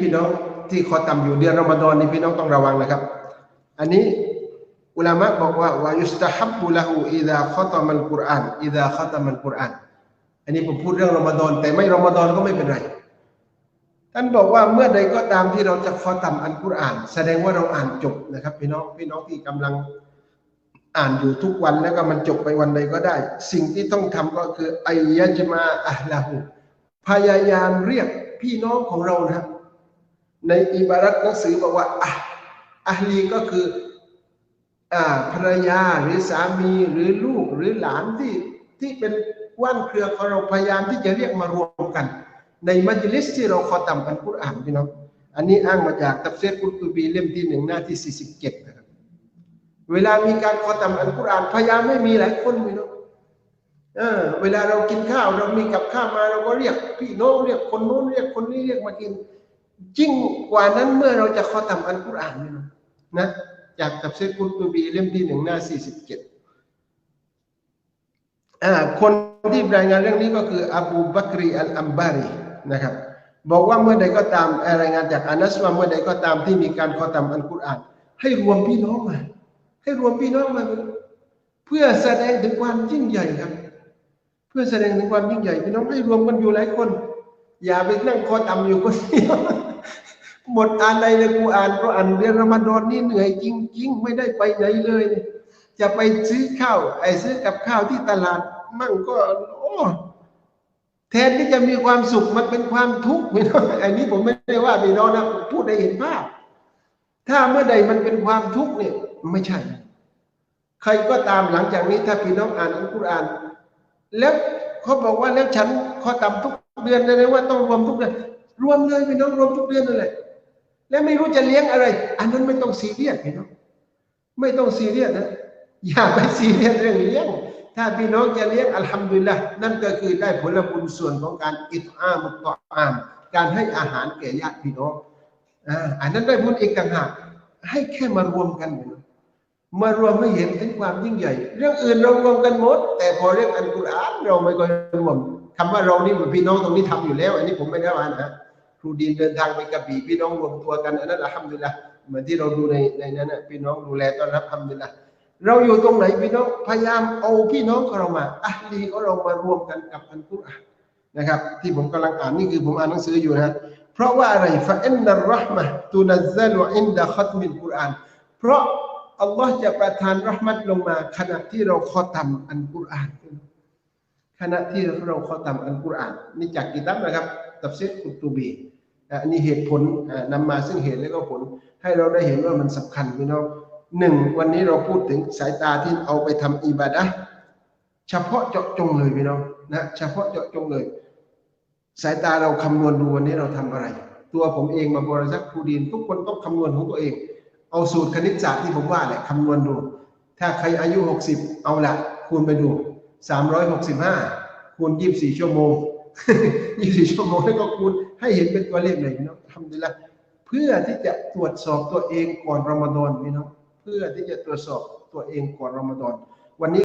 พี่น้องที่คอต่ำอยู่เดือนรอมฎอนนี่พี่น้องต้องระวังนะครับ อันนี้อุลามะบอกว่าวายุสตาฮับบุละหูอิดาข้อตมันกุรอานอิดาข้อตมันกุรอานอันนี้ผมพูดเรื่องรอมฎอนแต่ไม่รอมฎอนก็ไม่เป็นไรท่านบอกว่าเมื่อใดก็ตามที่เราจะขอต่ำอันกุรอาน แสดงว่าเราอ่านจบนะครับ พี่น้องพี่น้องที่กำลังอ่านอยู่ทุกวันแล้วก็มันจบไปวันใดก็ได้ สิ่งที่ต้องทำก็คือไอยะจมาอัลลาหูพยายามเรียกพี่น้องของเรานะครับ ในอิบารัตหนังสือบอกว่าอะอัลลีก็คืออ่าภรรยาหรือสามีหรือลูกหรือหลานที่ที่เป็นว่านเครือของเราพยายามที่จะเรียกมารวมกัน ในมัจลิสที่เราขอต่ำกันกุรอ่านพี่น้องอันนี้อ้างมาจากตัฟเซรกุรตุบีเล่มที่หนึ่งหน้าที่สี่สิบเจ็ดนะครับเวลามีการขอตำอันกุรอานพยายามไม่มีหลายคนพี่น้องเออเวลาเรากินข้าวเรามีกับข้าวมาเราก็เรียกพี่น้องเรียกคนโน้นเรียกคนนี้เรียกมากิน ยิ่งกว่านั้นเมื่อเราจะขอทำอันกุรอานนี่นะนะจากตับเซกุลตูบีเล่มที่หนึ่งหน้าสี่สิบเจ็ดคนที่รายงานเรื่องนี้ก็คืออบูบักรีอัลอัมบารีนะครับ บอกว่าเมื่อใดก็ตามรายงานจากอานัสว่าเมื่อใดก็ตามที่มีการขอทำอันกุรอาน ให้รวมพี่น้องมา ให้รวมพี่น้องมา เพื่อแสดงถึงความยิ่งใหญ่ครับ เพื่อแสดงถึงความยิ่งใหญ่พี่น้องให้รวมกันอยู่หลายคน อย่าไปนั่งคอต่ำอยู่คนเดียวหมดอ่านใดเลยกูอ่านเพราะอ่านเดือนรอมฎอนนี่เหนื่อยจริง ๆ ไม่ได้ไปไหนเลยเนี่ยจะไปซื้อข้าวไอ้ซื้อกับข้าวที่ตลาด มั่งก็ โอ้แทนที่จะมีความสุขมันเป็นความทุกข์พี่น้องอันนี้ผมไม่ได้ว่าพี่น้องนะผมพูดได้เห็นภาพ ถ้าเมื่อใดมันเป็นความทุกข์เนี่ย ไม่ใช่ ใครก็ตามหลังจากนี้ถ้าพี่น้องอ่านอัลกุรอาน แล้วเขาบอกว่าแล้วฉันขอต่ำทุก เดือนเลยว่าต้องรวมทุกเดือนรวมเลยพี่น้องรวมทุกเดือนนั่นแหละแล้วไม่รู้จะเลี้ยงอะไร อันนั้นไม่ต้องซีเรียสพี่น้องไม่ต้องซีเรียสนะอย่าไปซีเรียสเรื่องเลี้ยง ถ้าพี่น้องจะเลี้ยงอัลฮัมดุลิลละนั่นก็คือได้ผลบุญส่วนของการอิตอามุตตออามการให้อาหารแก่ญาติพี่น้องอ่าอันนั้นได้บุญอีกต่างหากให้แค่มารวมกัน มารวมไม่เห็นถึงความยิ่งใหญ่ เรื่องอื่นเรารวมกันหมด แต่พอเรื่องอัลกุรอานเราไม่ค่อยรวมคำว่าเรานี่เหมือนพี่น้องตรงนี้ทำอยู่แล้ว อันนี้ผมไม่ได้ว่านะครูดีนเดินทางไปกระบี่พี่น้องรวมตัวกันอันนั้นอัลฮัมดุลิลละเหมือนที่เราดูในในนั้นนะพี่น้องดูแลต้อนรับอัลฮัมดุลิลละเราอยู่ตรงไหนพี่น้องพยายามเอาพี่น้องของเรามาอัลลีของเรามารวมกันกับอัลกุรอานนะครับ ที่ผมกำลังอ่านนี่คือผมอ่านหนังสืออยู่นะเพราะว่าอะไรฟะอินนัรรห์มะตุนัซซลุอินดะคัตมิลกุรอานเพราะ อัลลอฮ์จะประทานรหมัดลงมา ขณะที่เราข้อทำอันกุรอานขณะที่เราข้อทำอันกุรอานนี่จากกิตับนะครับ ตัฟซีรกุตูบีอันนี้เหตุผลนำมาซึ่งเหตุและก็ผล ให้เราได้เห็นว่ามันสำคัญพี่น้องหนึ่งวันนี้เราพูดถึงสายตาที่เอาไปทำอิบาดะเฉพาะเจาะจงเลยพี่น้องนะเฉพาะเจาะจงเลย สายตาเราคำนวณดูวันนี้เราทำอะไร ตัวผมเองมาบริษัทครูดีนทุกคนต้องคำนวณของตัวเอง เอาสูตรคณิตศาสตร์ที่ผมว่าแหละคำนวณดู ถ้าใครอายุ 60 เอาละคูณไปดู 365 คูณ 24 ชั่วโมง 24 ชั่วโมงแล้วก็คูณให้เห็นเป็นตัวเลขเลยพี่น้องทำดีละเพื่อที่จะตรวจสอบตัวเองก่อนรอมฎอนพี่น้องเพื่อที่จะตรวจสอบตัวเองก่อนรอมฎอน